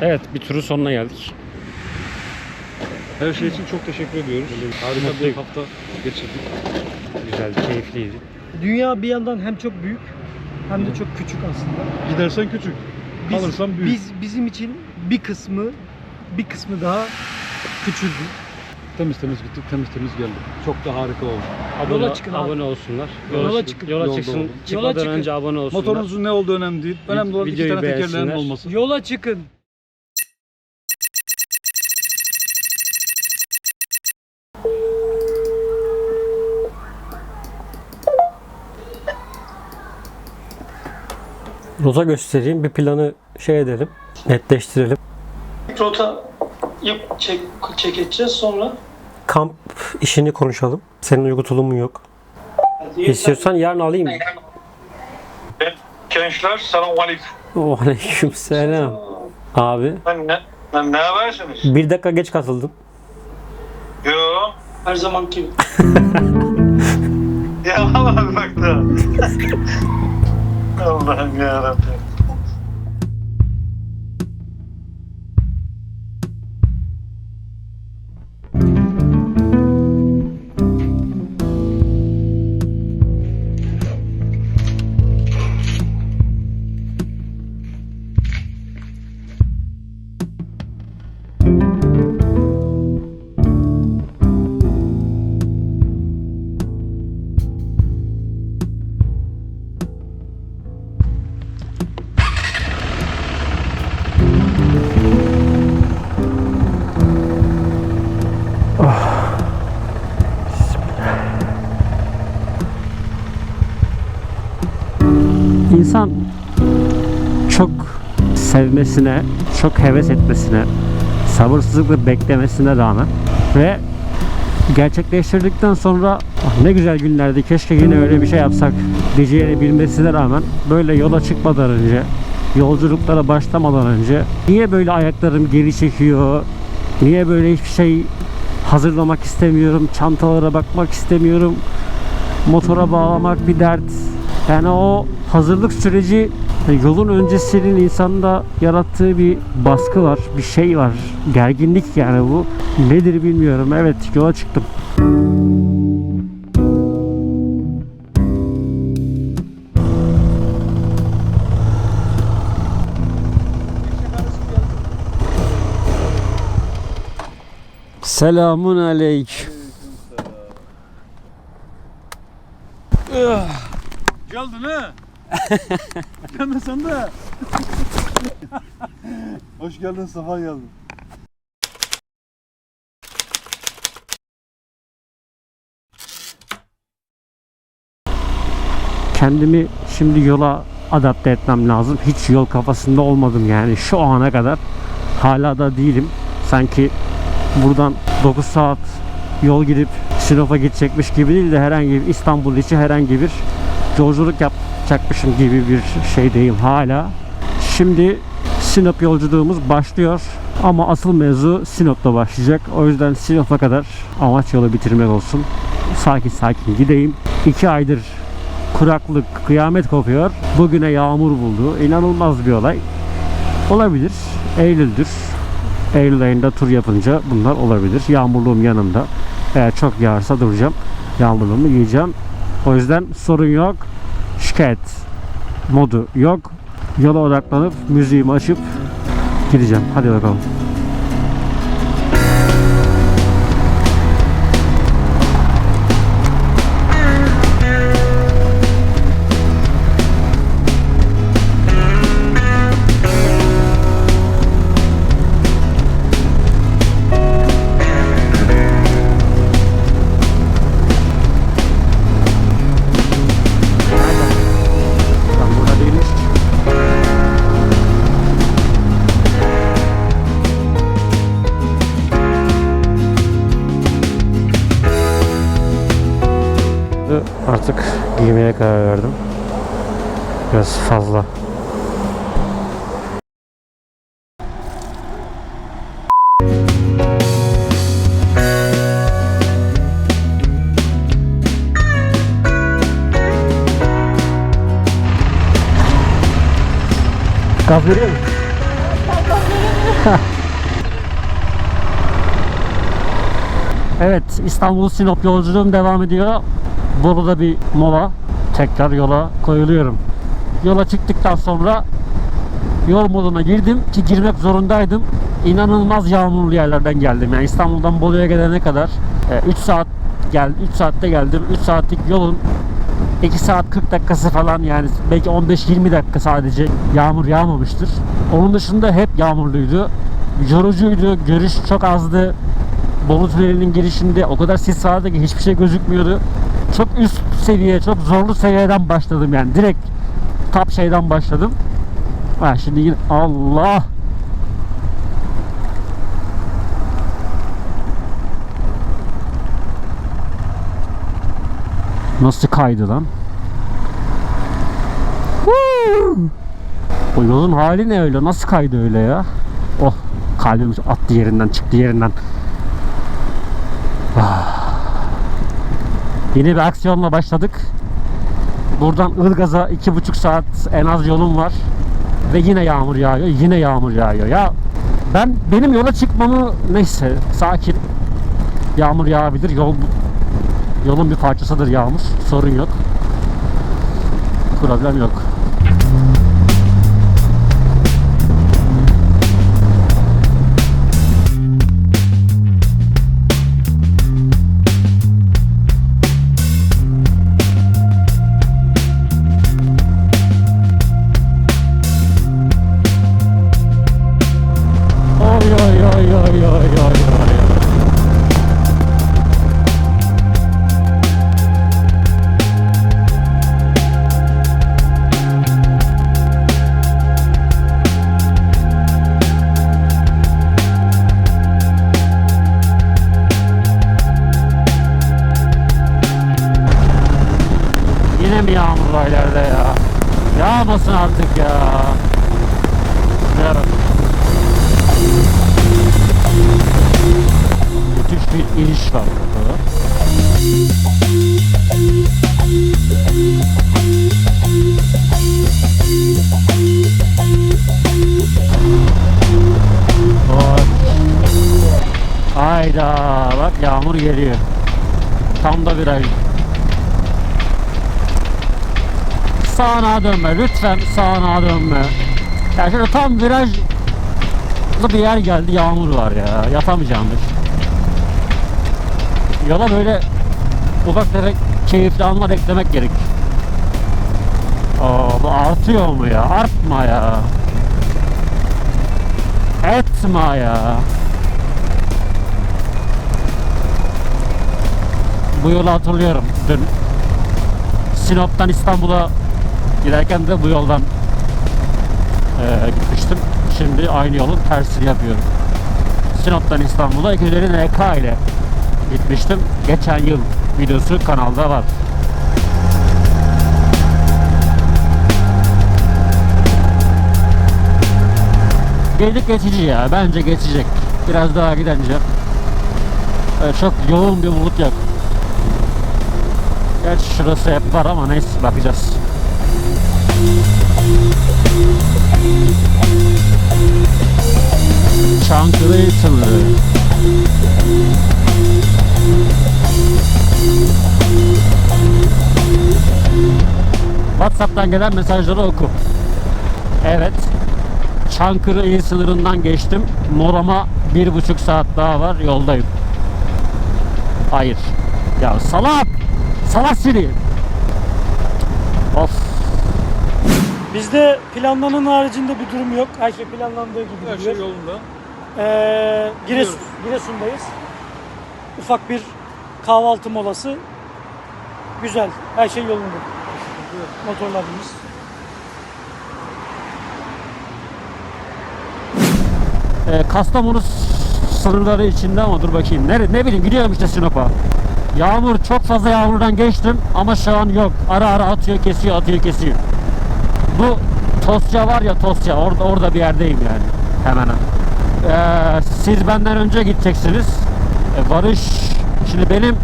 Evet bir turun sonuna geldik. Her şey için çok teşekkür ediyoruz. Harika bir Mutluyum. hafta geçirdik. Güzeldi, keyifliydi. Dünya bir yandan hem çok büyük hem de çok küçük aslında. Gidersen küçük, Biz, kalırsan büyük. Biz bizim için bir kısmı bir kısmı daha küçüldü. Temiz temiz gittik, temiz temiz geldik. Çok da harika oldu. Abone, Yola çıkın abi. abone olsunlar. Yola çıkın. Yola Yolda çıksın. olun. Çıkmadan Yola çıkın. önce abone olsunlar. Motorunuzun ne olduğu önemli değil. Önemli olan iki videoyu tane tekerleğinin beğensinler. olması. Yola çıkın. Rota göstereyim. Bir planı şey edelim. Netleştirelim. Rota çek, çek edeceğiz sonra. Kamp işini konuşalım. Senin uygu tulumun yok. İstiyorsan yarın alayım. Gençler selamünaleyküm. Aleyküm selam. Abi Ben ne, ben ne habersiniz? bir dakika geç katıldım. Yo. Her zaman gibi. Ya Allah bak da. Allah'ım yarabbim. İnsan çok sevmesine, çok heves etmesine, sabırsızlıkla beklemesine rağmen ve gerçekleştirdikten sonra "Ah, ne güzel günlerdi keşke yine öyle bir şey yapsak diyeceğini bilmesine rağmen böyle yola çıkmadan önce yolculuklara başlamadan önce niye böyle ayaklarım geri çekiyor? Niye böyle hiçbir şey hazırlamak istemiyorum? Çantalara bakmak istemiyorum. Motora bağlamak bir dert yani o hazırlık süreci yani yolun öncesinin insanda yarattığı bir baskı var, bir şey var. Gerginlik yani bu. Nedir bilmiyorum. Evet yola çıktım. Selamun aleyküm. Geldin ha? Geldin sen de. Hoş geldin, safa geldin. kendimi şimdi yola adapte etmem lazım. Hiç yol kafasında olmadım yani şu ana kadar. Hala da değilim. Sanki buradan 9 saat yol gidip Sinop'a gidecekmiş gibi değil de herhangi bir İstanbul içi herhangi bir yolculuk yapacakmışım gibi bir şeydeyim hala. Şimdi Sinop yolculuğumuz başlıyor. Ama asıl mevzu Sinop'ta başlayacak. O yüzden Sinop'a kadar amaç yolu bitirmek olsun. Sakin sakin gideyim. 2 aydır kuraklık, kıyamet kopuyor. Bugüne yağmur buldu. İnanılmaz bir olay. Olabilir. Eylül'dür. Eylül ayında tur yapınca bunlar olabilir. Yağmurluğum yanımda. Eğer çok yağarsa duracağım. Yağmurluğumu giyeceğim. O yüzden sorun yok. Şikayet modu yok. Yola odaklanıp müziğimi açıp gideceğim. Hadi bakalım. Giymeye karar verdim. Biraz fazla. Gaz veriyor? Evet İstanbul Sinop yolculuğum devam ediyor. Bolu'da bir mola. Tekrar yola koyuluyorum. Yola çıktıktan sonra yol moduna girdim ki girmek zorundaydım. İnanılmaz yağmurlu yerlerden geldim. Yani İstanbul'dan Bolu'ya gelene kadar 3 saat gel 3 saatte geldim. 3 saatlik yolun 2 saat 40 dakikası falan yani belki 15-20 dakika sadece yağmur yağmamıştır. Onun dışında hep yağmurluydu. Yorucuydu, görüş çok azdı. Bolu Tüneli'nin girişinde o kadar sis vardı ki hiçbir şey gözükmüyordu. Çok üst seviye, çok zorlu seviyeden başladım yani. Direkt top şeyden başladım. Ha şimdi yine Allah Nasıl kaydı lan? O yolun hali ne öyle? Nasıl kaydı öyle ya? Oh kalbim attı yerinden çıktı yerinden. Yeni bir aksiyonla başladık. Buradan Ilgaz'a iki buçuk saat en az yolum var. Ve yine yağmur yağıyor. Yine yağmur yağıyor. Ya ben benim yola çıkmamı neyse sakin. Yağmur yağabilir. Yol yolun bir parçasıdır yağmur. Sorun yok. Problem yok. Hayda bak yağmur geliyor. Tam da viraj. Sağına dönme lütfen sağına dönme. Ya şöyle tam viraj bir yer geldi yağmur var ya yapamayacağımdır. Yola böyle ufak tefek keyifli anlar eklemek gerek. Aa, bu artıyor mu ya? Artma ya. Etme ya. Bu yolu hatırlıyorum. Dün Sinop'tan İstanbul'a giderken de bu yoldan eee, gitmiştim. Şimdi aynı yolun tersini yapıyorum. Sinop'tan İstanbul'a 250 NK ile gitmiştim. Geçen yıl videosu kanalda var. Geldik geçici ya. Bence geçecek. Biraz daha gidince. Öyle çok yoğun bir bulut yok. Gerçi şurası hep var ama neyse bakacağız. Çankırı sınırı. WhatsApp'tan gelen mesajları oku. Evet. Çankırı il sınırından geçtim. Morama bir buçuk saat daha var. Yoldayım. Hayır. Ya salak! Salak seni! Of. Bizde planlanan haricinde bir durum yok. Her şey planlandığı gibi Her gidiyor. şey yolunda. Ee, Giresun. Giresun'dayız. Ufak bir kahvaltı molası. Güzel. Her şey yolunda. Motorlarımız. Ee, Kastamonu sınırları içinde ama dur bakayım. Ne, ne bileyim gidiyorum işte Sinop'a. Yağmur çok fazla yağmurdan geçtim ama şu an yok. Ara ara atıyor kesiyor atıyor kesiyor. Bu Tosya var ya Tosya orada orada bir yerdeyim yani hemen. Ee, siz benden önce gideceksiniz. Ee, varış şimdi benim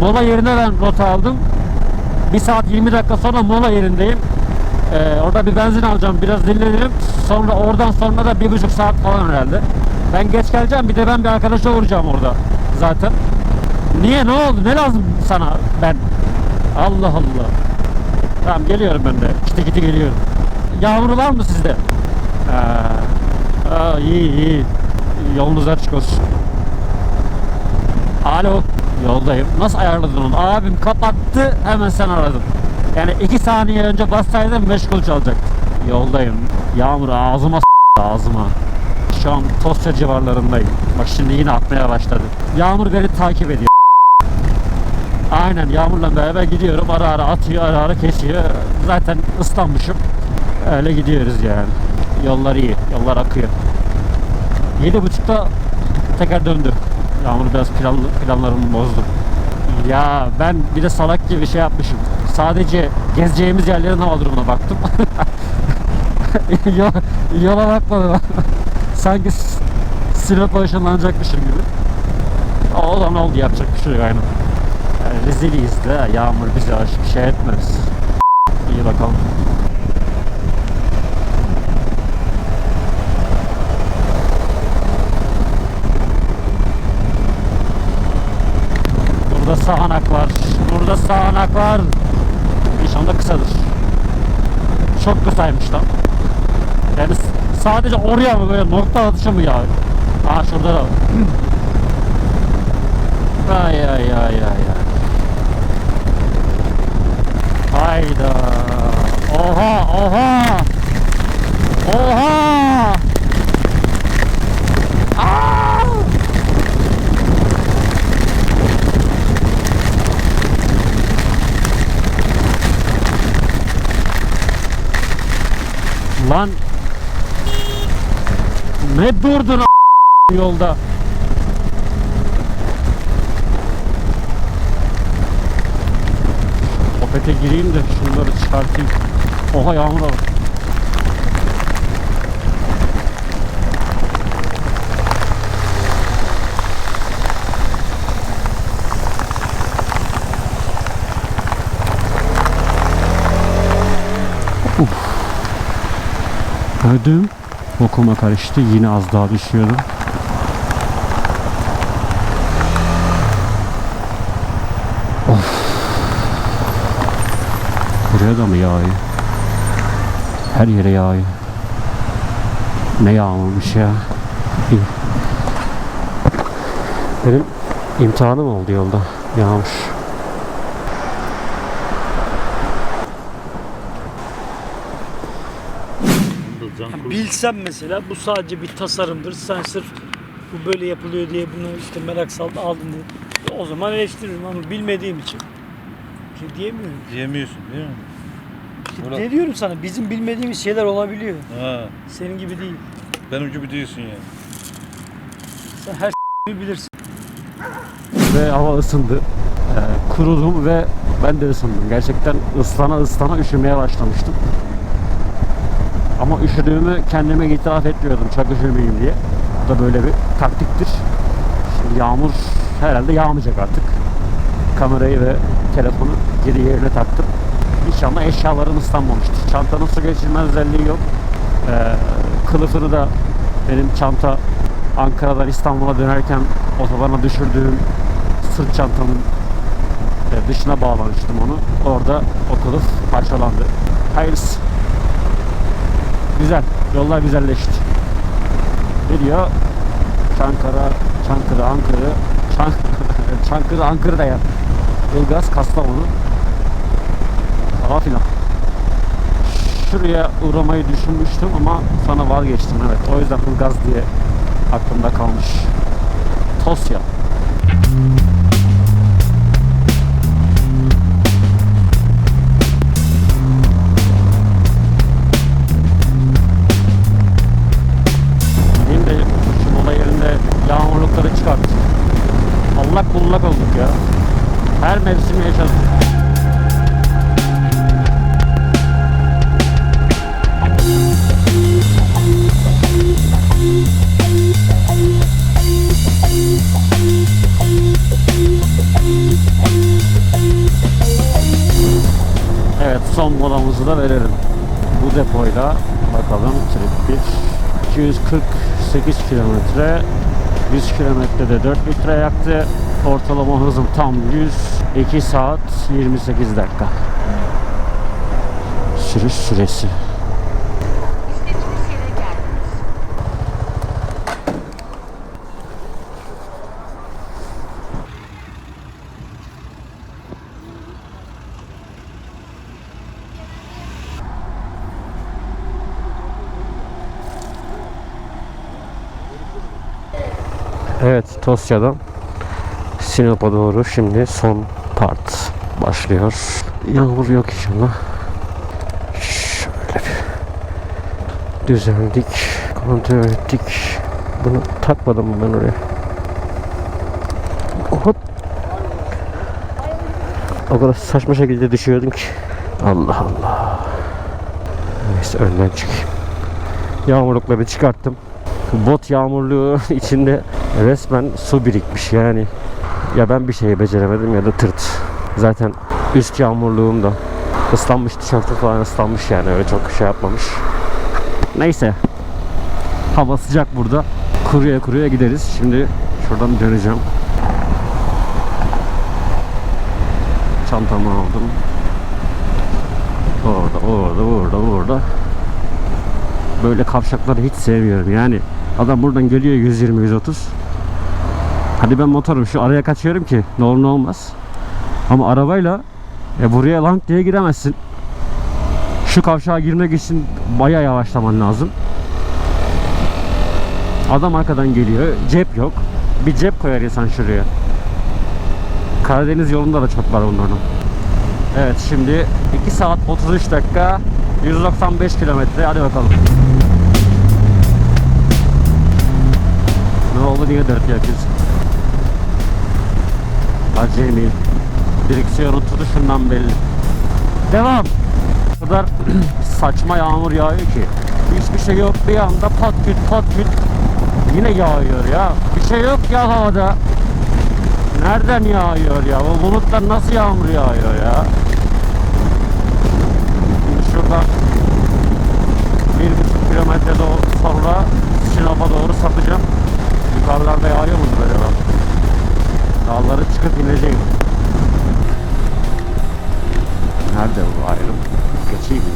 mola yerine ben rota aldım. 1 saat 20 dakika sonra mola yerindeyim. Ee, orada bir benzin alacağım. Biraz dinlenirim. Sonra oradan sonra da bir buçuk saat falan herhalde. Ben geç geleceğim. Bir de ben bir arkadaşa uğrayacağım orada. Zaten. Niye? Ne oldu? Ne lazım sana ben? Allah Allah. Tamam geliyorum ben de. Kiti kiti geliyorum. Yağmur var mı sizde? Aa, aa, iyi iyi. Yolunuz açık olsun. Alo. Yoldayım. Nasıl ayarladın onu? Abim kapattı hemen sen aradın. Yani iki saniye önce bassaydım meşgul çalacaktı. Yoldayım. Yağmur ağzıma ağzıma. Şu an Tosya civarlarındayım. Bak şimdi yine atmaya başladı. Yağmur beni takip ediyor. Aynen Yağmur'la beraber gidiyorum. Ara ara atıyor, ara ara kesiyor. Zaten ıslanmışım. Öyle gidiyoruz yani. Yollar iyi, yollar akıyor. Yedi buçukta tekrar döndü. Yağmur biraz plan, planlarımı bozdu. Ya ben bir de salak gibi şey yapmışım. Sadece gezeceğimiz yerlerin hava durumuna baktım. Yo- Yola bakmadım. Sanki Sinop'a ışınlanacakmışım gibi. O da oldu yapacak bir şey yok aynen. Reziliyiz de yağmur hoş bir şey etmez. İyi bakalım. Burada sağanak var. Burada sağanak var. İnşallah kısadır. Çok kısaymış lan. Yani sadece oraya mı böyle nokta atışı mı ya? Aa şurada da. ay ay ay ay ay. Hayda. Oha oha. Oha. Aa! Lan ne durdun yolda? Opete gireyim de şunları çıkartayım. Oha yağmur var. Ödüm bokuma karıştı. Yine az daha düşüyordum. Da mı yağıyor? Her yere yağıyor. Ne yağmurmuş ya. İyi. Benim imtihanım oldu yolda. Yağmış. Bilsem mesela bu sadece bir tasarımdır. Sen sırf bu böyle yapılıyor diye bunu işte merak saldı aldın diye. O zaman eleştiririm ama bilmediğim için. Bir şey diyemiyorum. Diyemiyorsun değil mi? İşte Ulan. Ne diyorum sana? Bizim bilmediğimiz şeyler olabiliyor. Ha, Senin gibi değil. benim gibi değilsin yani. Sen her şeyi bilirsin. ve hava ısındı. Ee, kurudum ve ben de ısındım. Gerçekten ıslana ıslana üşümeye başlamıştım. Ama üşüdüğümü kendime itiraf etmiyordum çok üşümeyeyim diye. Bu da böyle bir taktiktir. Şimdi yağmur herhalde yağmayacak artık. Kamerayı ve telefonu geri yerine taktım. İnşallah eşyalarım ıslanmamıştır. Çantanın su geçirmez özelliği yok. Ee, kılıfını da benim çanta Ankara'dan İstanbul'a dönerken otobana düşürdüğüm sırt çantamın e, dışına bağlamıştım onu. Orada o kılıf parçalandı. Hayırlısı. Güzel. Yollar güzelleşti. Ne diyor? Çankara, Çankırı, Ankara, Çan Çankırı, Ankara'da ya. Ilgaz, Kastamonu. Falan filan. Şuraya uğramayı düşünmüştüm ama sonra vazgeçtim evet. O yüzden Ilgaz diye aklımda kalmış. Tosya. Molamızı da verelim. bu depoyla bakalım trip 1 248 kilometre 100 kilometrede 4 litre yaktı. Ortalama hızım tam 102 saat 28 dakika. Sürüş süresi. Tosya'dan Sinop'a doğru şimdi son part başlıyor. Yağmur yok inşallah. Şöyle bir düzenledik. Kontrol ettik. Bunu takmadım ben oraya? Hop. O kadar saçma şekilde düşüyordum ki. Allah Allah. Neyse önden çıkayım. Yağmurlukla bir çıkarttım bot yağmurluğu içinde resmen su birikmiş yani. Ya ben bir şeyi beceremedim ya da tırt. Zaten üst yağmurluğum da ıslanmış tişörtü falan ıslanmış yani öyle çok şey yapmamış. Neyse. Hava sıcak burada. Kuruya kuruya gideriz. Şimdi şuradan döneceğim. Çantamı aldım. Orada, orada, orada, orada böyle kavşakları hiç sevmiyorum yani adam buradan geliyor 120 130 hadi ben motorum şu araya kaçıyorum ki ne olur ne olmaz. Ama arabayla e buraya lang diye giremezsin. Şu kavşağa girmek için baya yavaşlaman lazım. Adam arkadan geliyor cep yok. Bir cep koyar insan şuraya. Karadeniz yolunda da çok var onların. Evet şimdi 2 saat 33 dakika 195 kilometre. Hadi bakalım. Ne oldu niye dört yakıyorsun? Acemi. Direksiyonun tutuşundan belli. Devam. O kadar saçma yağmur yağıyor ki. Hiçbir şey yok bir anda pat küt pat küt yine yağıyor ya. Bir şey yok ya havada. Nereden yağıyor ya? Bu bulutlar nasıl yağmur yağıyor ya? Şimdi şuradan bir buçuk kilometre sonra Sinop'a doğru sapacağım. Yukarılarda yağıyor mudur acaba? Dağları çıkıp ineceğim. Nerede bu ayrım? Geçeyim mi?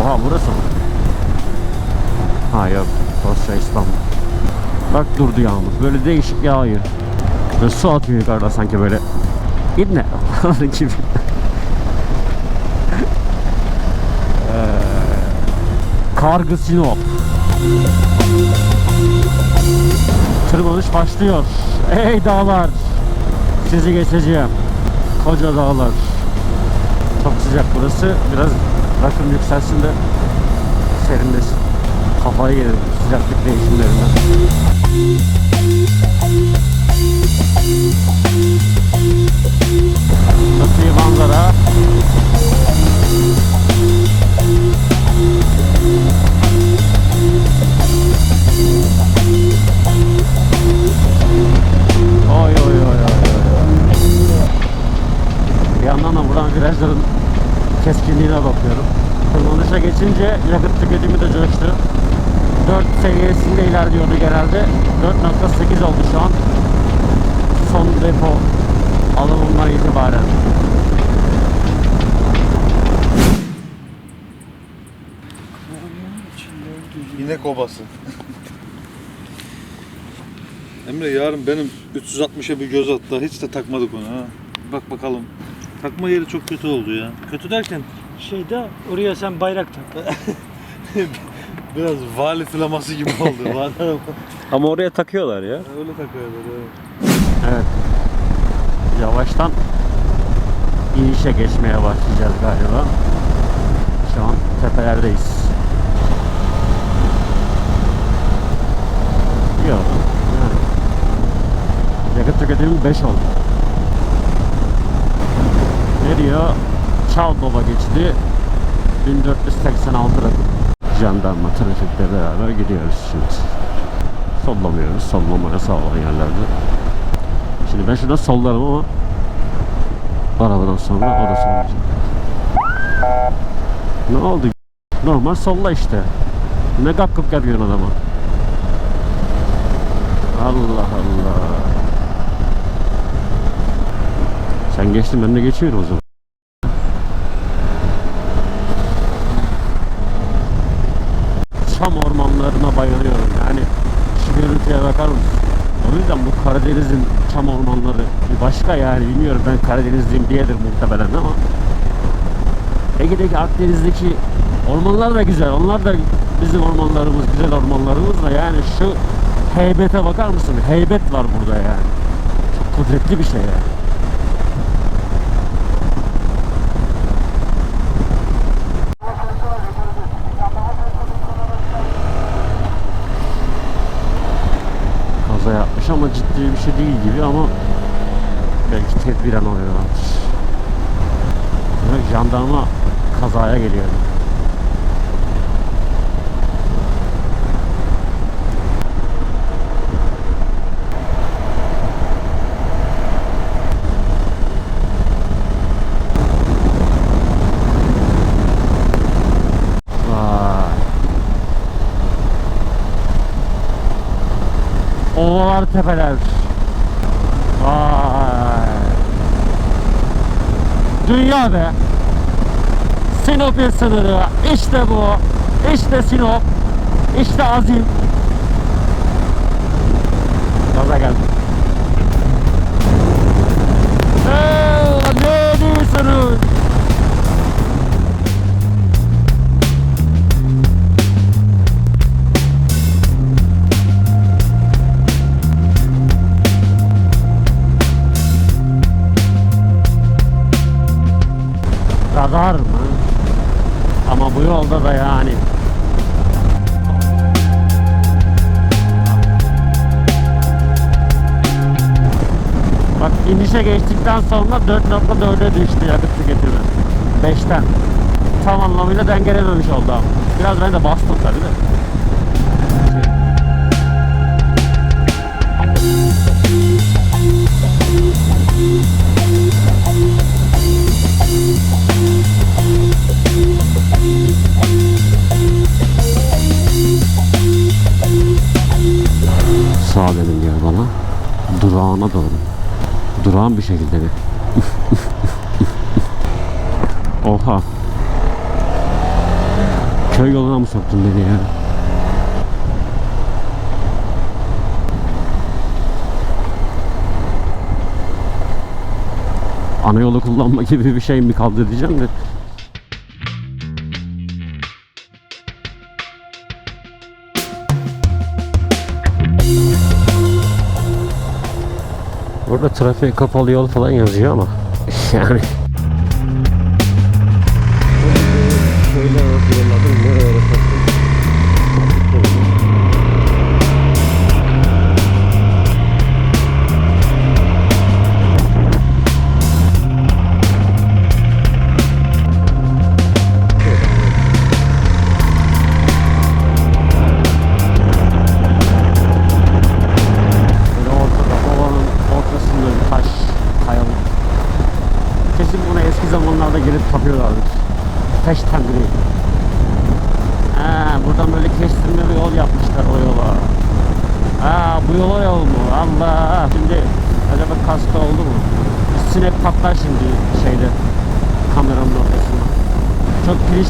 Oha burası mı? Ha yok. Dosya İstanbul. Bak durdu yağmur. Böyle değişik yağıyor. Böyle su atıyor yukarıda sanki böyle. İbne gibi. Kargı Sinop. Tırmanış başlıyor. Ey dağlar. Sizi geçeceğim. Koca dağlar. Çok sıcak burası. Biraz rakım yükselsin de serinlesin. Kafayı yedim sıcaklık değişimlerinden. Çok iyi manzara. Bir yandan da buradan virajların keskinliğine bakıyorum. Tırmanışa geçince yakıt tüketimi de coştu. 4 seviyesinde ilerliyordu genelde. 4.8 oldu şu an. Son depo alımından itibaren. İnek obası. Emre yarın benim 360'a bir göz attı. Hiç de takmadık onu ha. Bak bakalım. Takma yeri çok kötü oldu ya. Kötü derken Şeyde oraya sen bayrak tak. biraz vali flaması gibi oldu. Vali araba. Ama oraya takıyorlar ya. Öyle takıyorlar. Evet. Evet. Yavaştan inişe geçmeye başlayacağız galiba. Şu an tepelerdeyiz. Yok. Yani. Yakıt tüketimim 5 oldu. Ne diyor? Çaldova geçti. 1486 rakım. Jandarma trafikle beraber gidiyoruz şimdi. Sollamıyoruz. Sollamaya sağ olan yerlerde Şimdi ben şuradan sollarım ama arabadan sonra o da sollayacak. Ne oldu? Normal solla işte. Ne gakkıp yapıyorsun adama? Allah Allah. Sen geçtin ben de geçiyorum o zaman. Çam ormanlarına bayılıyorum. Yani şu görüntüye bakar mısın? O yüzden bu Karadeniz'in çam ormanları bir başka yani bilmiyorum ben Karadenizliyim diyedir muhtemelen ama Ege'deki Akdeniz'deki ormanlar da güzel. Onlar da bizim ormanlarımız, güzel ormanlarımız da yani şu heybete bakar mısın? Heybet var burada yani. Çok kudretli bir şey yani. Kaza ama ciddi bir şey değil gibi ama belki tedbiren oluyorlardır. Jandarma kazaya geliyor. Ovalar tepeler. Dünya be. Sinop'un sınırı. İşte bu. İşte Sinop. İşte Azim. Gaza geldim. Ne diyorsunuz? Radar mı? Ama bu yolda da yani. Bak inişe geçtikten sonra 4.4'e düştü yakıt tüketimi. 5'ten. Tam anlamıyla dengelememiş oldu ama. Biraz ben de bastım tabii de. Durağına doğru. Durağan bir şekilde mi? Oha. Köy yoluna mı soktun beni ya? Ana yolu kullanma gibi bir şey mi kaldı diyeceğim de. Burada trafiğe kapalı yol falan yazıyor ama. Yani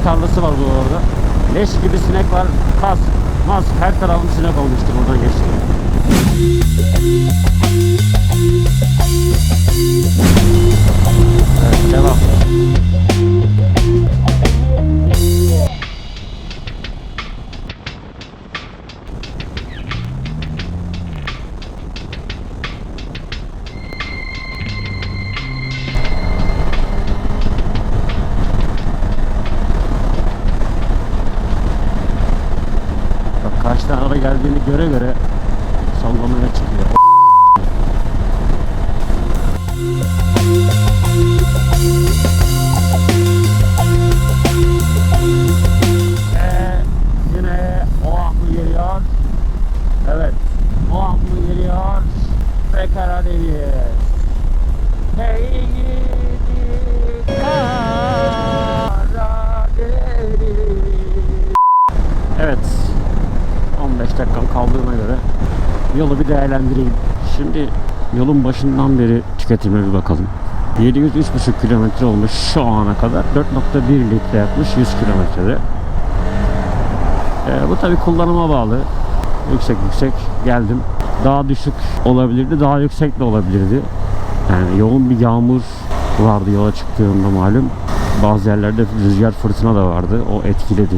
tarlası var bu orada. Leş gibi sinek var. Kas, mas, her tarafım sinek olmuştu buradan geçti. Evet, devam. Geldiğini göre göre sallamaya yolun başından beri tüketime bir bakalım. 703,5 kilometre olmuş şu ana kadar. 4.1 litre yapmış 100 kilometrede. Ee, bu tabi kullanıma bağlı. Yüksek yüksek geldim. Daha düşük olabilirdi, daha yüksek de olabilirdi. Yani yoğun bir yağmur vardı yola çıktığımda malum. Bazı yerlerde rüzgar fırtına da vardı. O etkiledi.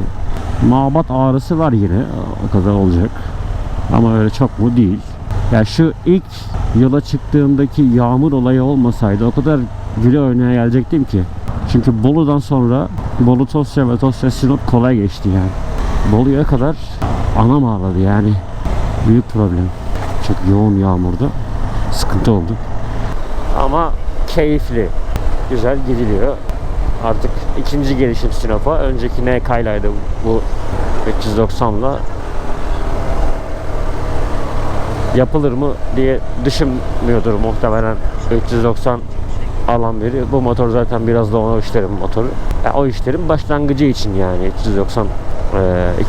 Mabat ağrısı var yine. O kadar olacak. Ama öyle çok mu değil. Ya şu ilk yola çıktığımdaki yağmur olayı olmasaydı o kadar güle oynaya gelecektim ki. Çünkü Bolu'dan sonra Bolu Tosya ve Tosya Sinop kolay geçti yani. Bolu'ya kadar anam ağladı yani. Büyük problem. Çok yoğun yağmurda. Sıkıntı oldu. Ama keyifli. Güzel gidiliyor. Artık ikinci gelişim Sinop'a. Önceki NK'ylaydı bu 390'la. Yapılır mı diye düşünmüyordur muhtemelen. 390 alan biri. Bu motor zaten biraz da o işlerin motoru. Ya o işlerin başlangıcı için yani 390 e,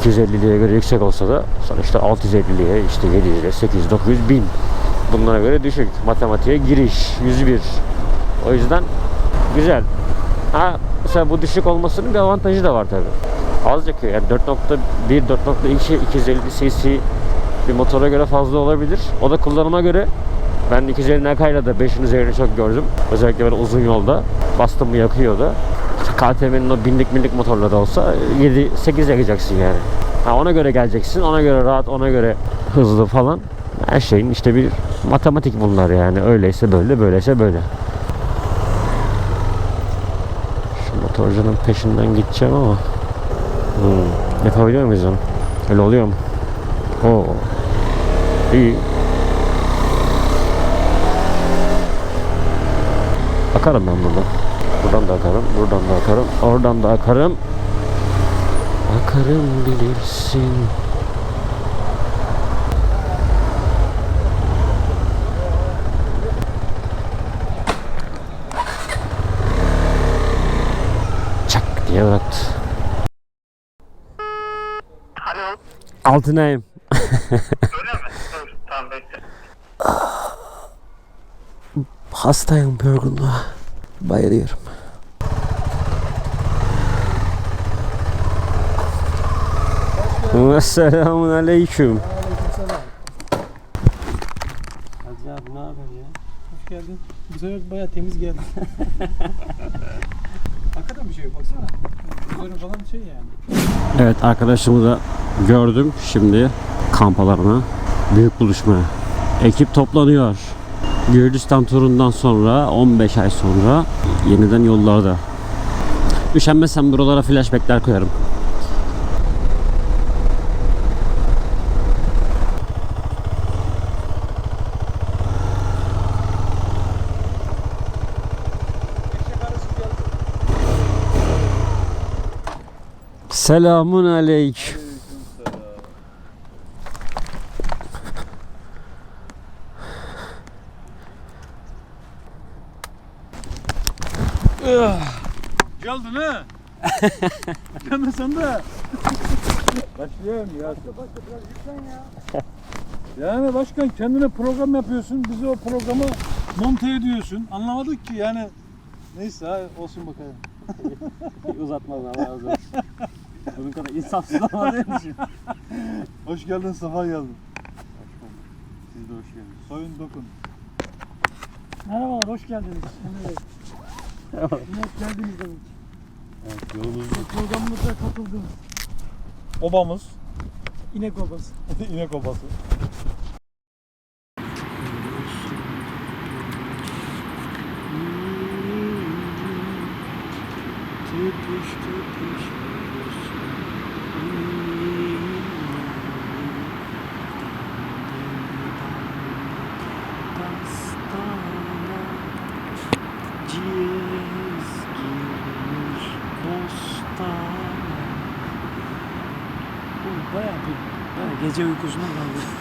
250'liye göre yüksek olsa da sonuçta 650'liye işte 700'e 800 900 1000 bunlara göre düşük. Matematiğe giriş 101 o yüzden güzel. Ha mesela bu düşük olmasının bir avantajı da var tabi az yakıyor. Yani 4.1 4.2 250 cc bir motora göre fazla olabilir o da kullanıma göre ben 250 nakayla da 5'in üzerine çok gördüm. Özellikle böyle uzun yolda. Bastım mı yakıyor da. İşte KTM'nin o binlik binlik motorla da olsa 7-8 yakacaksın yani. Ha ona göre geleceksin. Ona göre rahat, ona göre hızlı falan. Her şeyin işte bir matematik bunlar yani. Öyleyse böyle, böyleyse böyle. Şu motorcunun peşinden gideceğim ama. Hmm. Yapabiliyor muyuz onu? Öyle oluyor mu? Oo. İyi. Akarım ben buradan. Buradan da akarım, buradan da akarım, oradan da akarım. Akarım bilirsin. Çak diye bıraktı. Alo. Altınayım. Öyle mi? Dur. Tamam bekle. Hastayım yorgunluğa. Bayılıyorum. Selamun aleyküm. Hacı abi ne haber ya? Hoş geldin. Bu sefer bayağı temiz geldin. Hakikaten bir şey yok baksana. Üzerine falan şey yani. Evet arkadaşımı da gördüm şimdi kamp alanına. Büyük buluşmaya. Ekip toplanıyor. Gürcistan turundan sonra 15 ay sonra yeniden yollarda. Üşenmezsem buralara flashbackler koyarım. Selamun aleyküm. Geldin ha? Sen de. Başlayalım ya. Başla biraz yüklen ya. Yani başkan kendine program yapıyorsun. Bizi o programı monte ediyorsun. Anlamadık ki yani. Neyse ha, olsun bakalım. Uzatmaz Allah razı olsun. Bunun kadar insafsız için. Hoş geldin, sefa geldin. Siz de hoş geldiniz. Soyun dokun. Merhabalar, hoş geldiniz. Emre Bey. Hoş geldiniz demek. Evet, yolumuz Programımıza katıldınız. obamız. İnek obası. İnek obası. Bu gece uykusuna kaldı.